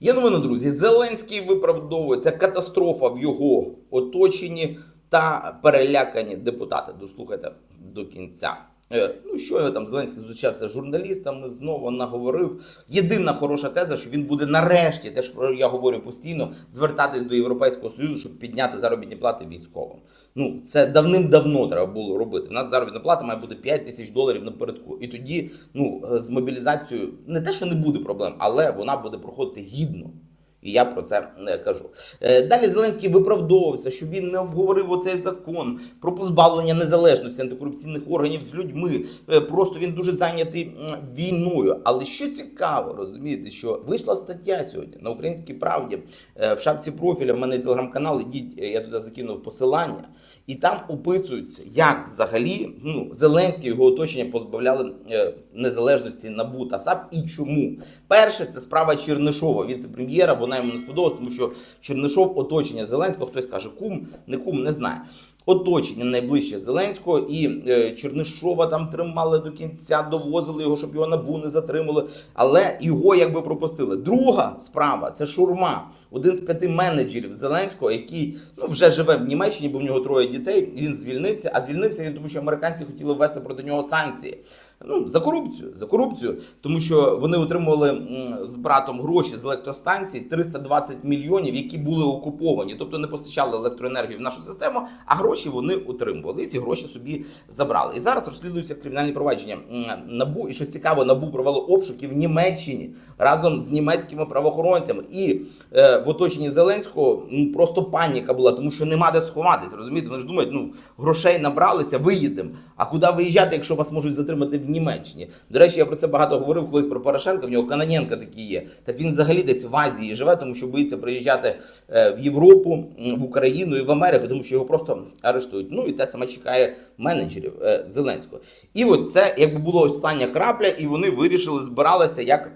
Є новини, друзі. Зеленський виправдовується катастрофа в його оточенні та перелякані депутати. Дослухайте до кінця. Е, Ну, щойно там Зеленський зустрічався з журналістами, знову наговорив. Єдина хороша теза, що він буде нарешті, те, що я говорю постійно, звертатись до Європейського Союзу, щоб підняти заробітні плати військовим. Ну, це давним-давно треба було робити. У нас заробітна плата має бути 5 тисяч доларів напередку. І тоді, ну, е, з мобілізацією не те, що не буде проблем, але вона буде проходити гідно. І я про це е, кажу. Е, Далі Зеленський виправдовувався, що він не обговорив оцей закон про позбавлення незалежності антикорупційних органів з людьми. Е, Просто він дуже зайнятий війною. Але що цікаво, розумієте, що вийшла стаття сьогодні на українській правді в шапці профіля. В мене телеграм-канал. Ідіть, я туди закинув посилання. І там описується, як взагалі ну, Зеленський його оточення позбавляли е, незалежності НАБУ та САП і чому. Перше, це справа Чернишова, віце-прем'єра. Вона йому не сподобалась, тому що Чернишов оточення Зеленського, хтось каже, кум, не кум, не знає. Оточення найближче Зеленського і е, Чернишова там тримали до кінця, довозили його, щоб його набу не затримали. Але його якби пропустили. Друга справа це Шурма, один з п'яти менеджерів Зеленського, який ну вже живе в Німеччині, бо в нього троє дітей. Він звільнився. А звільнився він, тому що американці хотіли ввести проти нього санкції. Ну за корупцію, за корупцію, тому що вони отримували з братом гроші з електростанцій 320 мільйонів, які були окуповані, тобто не постачали електроенергію в нашу систему, а гроші вони отримували. Ці гроші собі забрали. І зараз розслідуються кримінальні провадження набу. І що цікаво, набу провело обшуки в Німеччині разом з німецькими правоохоронцями. І е, в оточенні Зеленського ну, просто паніка була, тому що нема де сховатись. Розумієте, вони ж думають, ну грошей набралися, виїдемо. А куди виїжджати, якщо вас можуть затримати в Німеччині? До речі, я про це багато говорив колись про Порошенка. В нього Каноненко такий є. Так він взагалі десь в Азії живе, тому що боїться приїжджати е, в Європу, в Україну і в Америку, тому що його просто арештують. Ну і те саме чекає менеджерів е, Зеленського. І от це якби було остання крапля, і вони вирішили, збиралися як.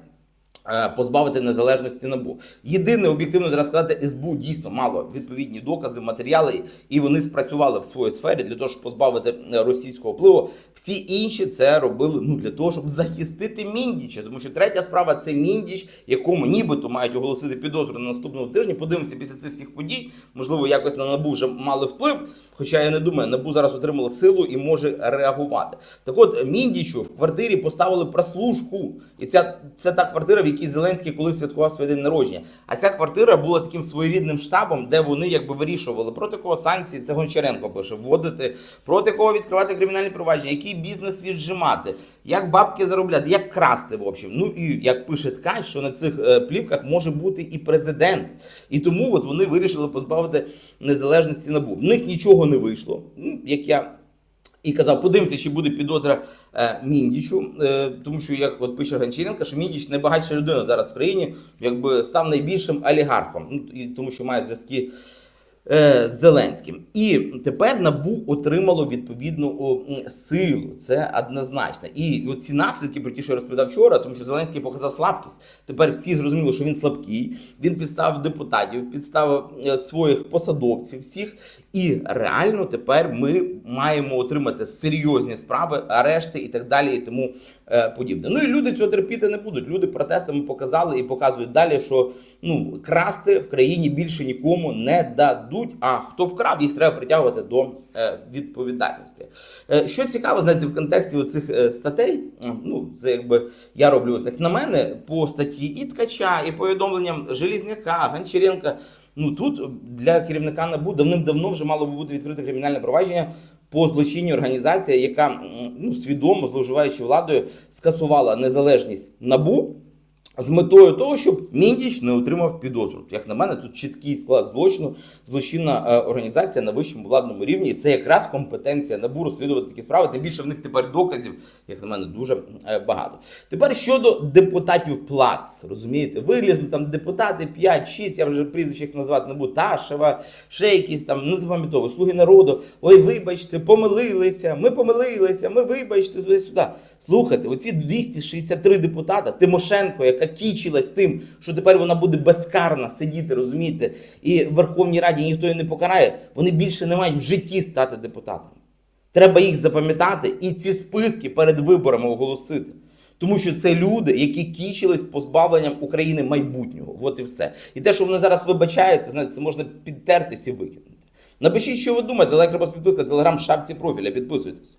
е, Позбавити незалежності набу. Єдине об'єктивно треба сказати, СБУ дійсно мало відповідні докази, матеріали, і вони спрацювали в своїй сфері для того, щоб позбавити е, російського впливу. Всі інші це робили ну для того, щоб захистити Міндіча. Тому що третя справа це Міндіч, якому нібито мають оголосити підозру на наступному тижні. Подивимося після цих всіх подій. Можливо, якось на набу вже мали вплив. Хоча я не думаю, набу зараз отримала силу і може реагувати. Так от Міндічу в квартирі поставили прослушку, і ця це та квартира, в якій Зеленський колись святкував свій день народження. А ця квартира була таким своєрідним штабом, де вони якби вирішували проти кого санкції. Це Гончаренко пише, вводити, проти кого відкривати кримінальні провадження, який бізнес віджимати, як бабки заробляти, як красти. В общем, ну і як пише ткач, що на цих е, плівках може бути і президент. І тому от вони вирішили позбавити незалежності набу. В них нічого не вийшло. Ну, як я і казав, подивимося, чи буде підозра е, Міндічу, е, тому що як от пише Гончаренко, що Міндіч найбагатша людина зараз в країні, якби став найбільшим олігархом, ну, і тому що має зв'язки. Е, Зеленським, і тепер набу отримало відповідну силу. Це однозначно. І ці наслідки про ті, що я розповідав вчора, тому що Зеленський показав слабкість. Тепер всі зрозуміли, що він слабкий. Він підставив депутатів, підставив е, своїх посадовців, всіх. І реально тепер ми маємо отримати серйозні справи, арешти і так далі, і тому е, подібне. Ну і люди цього терпіти не будуть. Люди протестами показали і показують далі, що ну красти в країні більше нікому не дадуть. А хто вкрав, їх треба притягувати до е, відповідальності. Е, що цікаво, знаєте, в контексті оцих е, статей, ну це якби я роблю ось так на мене по статті і ткача, і повідомленням Желізняка, Гончаренка. Ну тут для керівника НАБУ давним-давно вже мало би бути відкрите кримінальне провадження по злочинній організації, яка ну, свідомо зловживаючи владою, скасувала незалежність НАБУ з метою того, щоб Міндіч не отримав підозру. Як на мене, тут чіткий склад злочину, злочинна е, організація на вищому владному рівні. І це якраз компетенція НАБУ розслідувати такі справи. Тим більше в них тепер доказів, як на мене, дуже е, багато. Тепер щодо депутатів ПЛАКС, розумієте, вилізли там депутати 5-6, я вже прізвище їх назвати не буду, Ташева, ще якісь там, не запам'ятовую, слуги народу. Ой, вибачте, помилилися, ми помилилися, ми вибачте, туди-сюди. Слухайте, оці 263 депутата, Тимошенко, яка кічилась тим, що тепер вона буде безкарна сидіти, розумієте, і в Верховній Раді ніхто її не покарає, вони більше не мають в житті стати депутатами. Треба їх запам'ятати і ці списки перед виборами оголосити. Тому що це люди, які кічились позбавленням України майбутнього. От і все. І те, що вони зараз вибачаються, знаєте, це можна підтертись і викинути. Напишіть, що ви думаєте, лайк, репост, підписка, телеграм, шапці профіля, підписуйтесь.